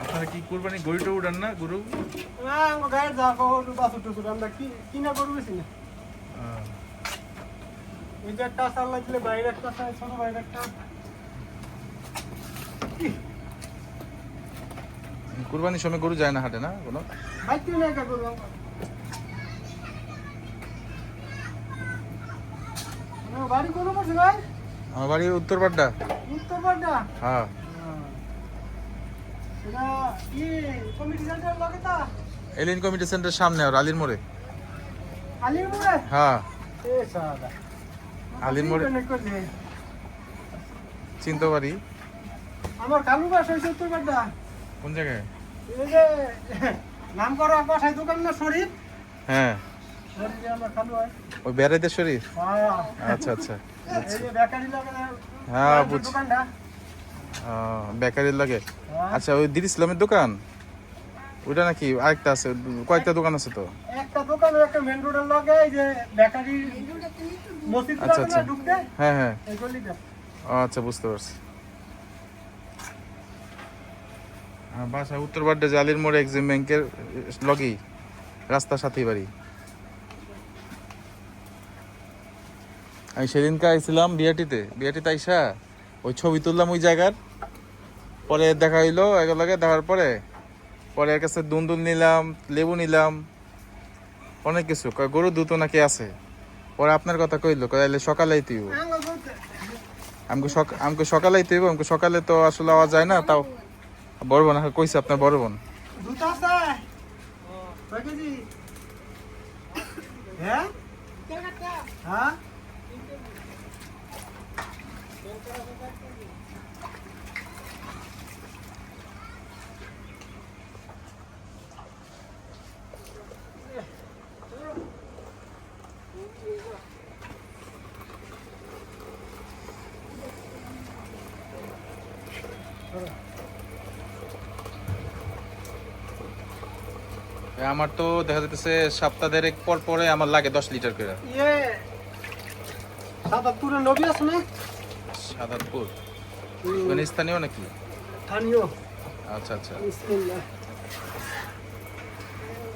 আপনারা কি কুরবানি গরুটা উড়ান না গরু? গায়ের যা কখন বাছুর টুসুর আমরা কিনা করব বেশি না? আহ, যে একটা চাল লাগলে বাইরে একটা চাল ছোট বাইরে একটা কুরবানির সময় গরু যায় না হাটে না কোনো? করব বাড়ি কোনো করছে ভাই? আমার বাড়ি উত্তর পাড্ডা উত্তর পাড্ডা হ্যাঁ এটা কি কমিটি সেন্টার লাগে তা এলিন কমিটি সেন্টার সামনে আর আলির মোড়ে। আলির মোড়ে? হ্যাঁ। আলির মোড়ে। চিনতে পারি আমার কালু বাস হয়েছে পাড্ডা কোন জায়গায়? এই যে নাম করা বাসায় দোকান না শরীর হ্যাঁ। ওই বেড়াইদের শরীর হ্যাঁ। আচ্ছা আচ্ছা। হ্যাঁ বুঝছি। বেকারির লাগে? হ্যাঁ। আচ্ছা ওই দির ইসলামের দোকান? ওইটা নাকি আরেকটা আছে কয়েকটা দোকান আছে তো? একটা দোকান একটা মেন রোডের লগে এই যে বেকারি মসজিদ আচ্ছা, আচ্ছা। হ্যাঁ হ্যাঁ। আচ্ছা বুঝতে পারছি। হ্যাঁ, বাসা উত্তর বাড্ডা জালির মোড়ে এক্সিম ব্যাংকের লগেই রাস্তার সাথেই বাড়ি। আমি সেদিনকে আইছিলাম বিয়াটিতে বিয়াটিতে আইসা? ওই ছবি তুললাম ওই জায়গার। পরে দেখা হইল এগুলোকে দেখার পরে পরে এর কাছে দুন্দুল নিলাম, লেবু নিলাম, অনেক কিছু। গরু দুটো নাকি আছে? পরে আপনার কথা কইলো কইলে সকালেই তুই আঙ্গুল বলতে আমাকে আমাকে সকালেই তো আমাকে সকালে তো আসলে আওয়াজ যায় না, তাও। বড় বোন আমাকে কইছে আপনার বড় বোন। কেজি? হ্যাঁ হ্যাঁ এ আমার তো দেখা যাচ্ছে সপ্তাহ দেড়েক পর পরে আমার লাগে দশ লিটার করে। ইয়ে সাদাপুরে নবী আছে না? সাধারণপুর মানে স্থানীয় নাকি? স্থানীয়। আচ্ছা আচ্ছা। শুভ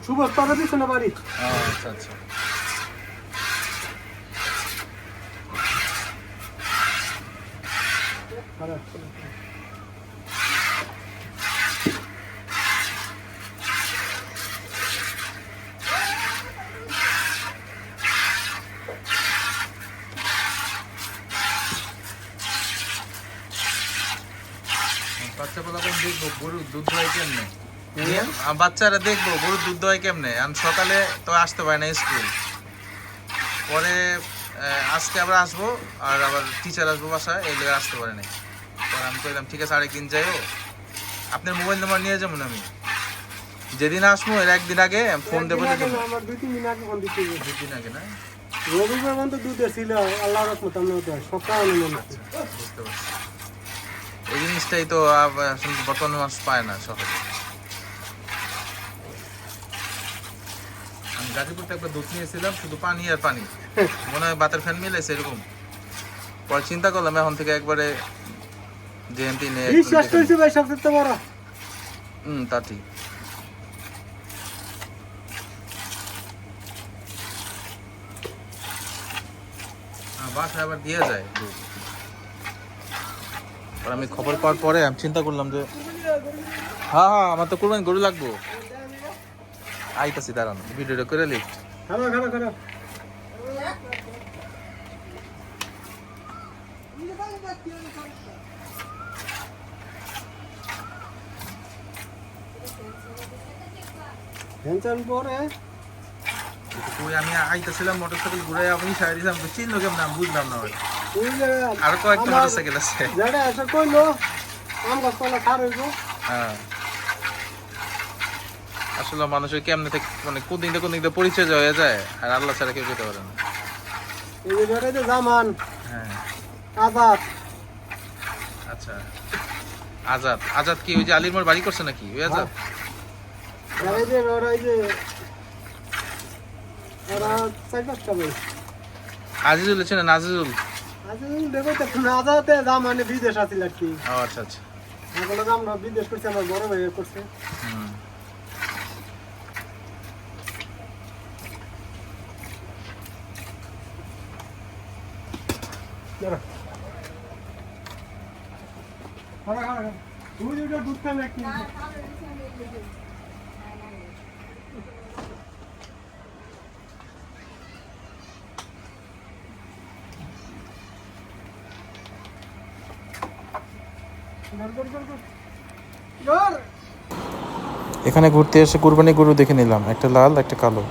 সুভাষ পাড়া পিছনে বাড়ি আচ্ছা। আচ্ছা আচ্ছা বাচ্চা দেখব গরুর দুধ হয় কেমনে? বাচ্চারা দেখব গরুর দুধ হয় কেমনে? আমি সকালে তো আসতে পারি না স্কুল। পরে আজকে আবার আসব আর আবার টিচার আসব বাসায় এই আসতে পারে নাই। পরে আমি কইলাম ঠিক আছে আরেকদিন যাইও। আপনার মোবাইল নাম্বার নিয়ে যাব আমি? যেদিন আসব এর একদিন আগে ফোন দেবো না, দুই তিন দিন আগে ফোন দিতে হবে। দুদিন আগে না? রবিবার পর্যন্ত দুধ ছিল আল্লাহ ওটা সকাল মনে হচ্ছে বুঝতে পারছি এই জিনিসটাই তো বর্তমান মানুষ পায় না সহজে। আমি গাজীপুর থেকে একবার দুধ নিয়েছিলাম শুধু পানি আর পানি। মনে হয় বাতের ফ্যান মিলেছে এরকম। পরে চিন্তা করলাম এখন থেকে একবারে জেএমটি নিয়ে বিশ্বাস করছি ভাই সবচেয়ে বড়। নিই। হুম তা ঠিক। আহ, বাসায় আবার দিয়ে যায় দুধ। আর আমি খবর পাওয়ার পরে আমি চিন্তা করলাম যে হ্যাঁ হ্যাঁ আমার তো কোরবানি গরু লাগবো। আইতাছি, দাঁড়ান, ভিডিওটা করে লিখ পরে। আমি আইতাছিলাম মোটরসাইকেল ঘুরে আমি সাইড দিলাম চিনলো কেমন আমি বুঝলাম না আর কয়েকটা মোটরসাইকেল আছে। যেটা এসে কইলো আম গাছ পালা খার হইব হ্যাঁ। আসলে মানুষের কেমনে থেকে মানে কোন দিয়ে কোন দিয়ে পরিচয় হয়ে যায় আর আল্লাহ ছাড়া কেউ যেতে পারে না। এই যে যেটা যে জামান। হ্যাঁ। আজাদ। আচ্ছা। আজাদ। আজাদ কি ওই যে আলিমোর বাড়ি করছে নাকি? ওই আজাদ? এই যে ওরা এই যে আজিজুল ছিলেন আজিজুল আজ দেখো তো আজাদে জামানে বিদেশ আছিল আর কি। আচ্ছা আচ্ছা। এগুলো তো আমরা বিদেশ করছি আমার বড় ভাই করছে। দুধ খাবে এক মিনিট। ধর, ধর, ধর, ধর। ধর। এখানে ঘুরতে এসে কুরবানি গরু দেখে নিলাম একটা লাল একটা কালো।